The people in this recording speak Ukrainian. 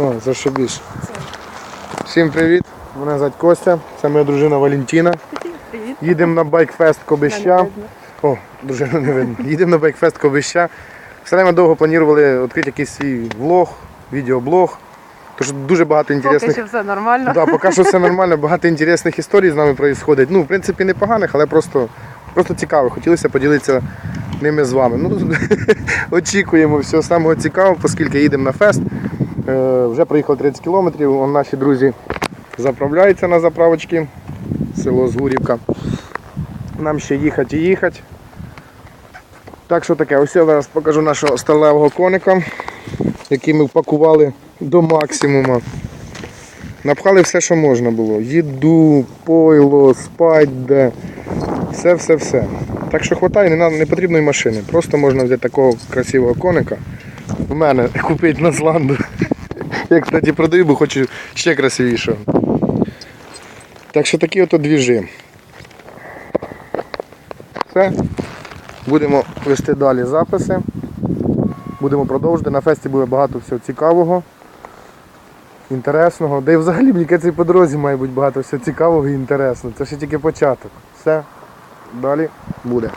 О, зашибіш. Всім привіт! Мене звати Костя, це моя дружина Валентина. Привіт. Їдемо на байкфест Кобища. О, дружину не видно. Їдемо на байкфест Кобища. Все время довго планували відкрити якийсь свій влог, відеоблог. Тож дуже багато Поки що все нормально. Да, поки що все нормально, багато інтересних історій з нами відбувається. Ну, в принципі, не поганих, але просто, просто цікаво. Хотілося поділитися ними з вами. Ну, очікуємо всього самого цікавого, оскільки їдемо на фест. Е, вже проїхали 30 кілометрів. Наші друзі заправляються на заправочки. Село Згурівка. Нам ще їхати і їхати. Так що таке, ось я зараз покажу нашого сталевого коника, який ми впакували до максимуму. Напхали все, що можна було. Їду, пойло, спать, де. Все-все-все. Так що хватає, не, не потрібної машини. Просто можна взяти такого красивого коника. У мене купити на зланду. Я, кстати, продаю, бо хочу ще красивішого. Так що такі ото двіжі. Все. Будемо вести далі записи. Будемо продовжувати. На фесті буде багато всього цікавого інтересного. Да і взагалі мені і по дорозі має бути багато всього цікавого і інтересного. Це ще тільки початок. Все, далі буде.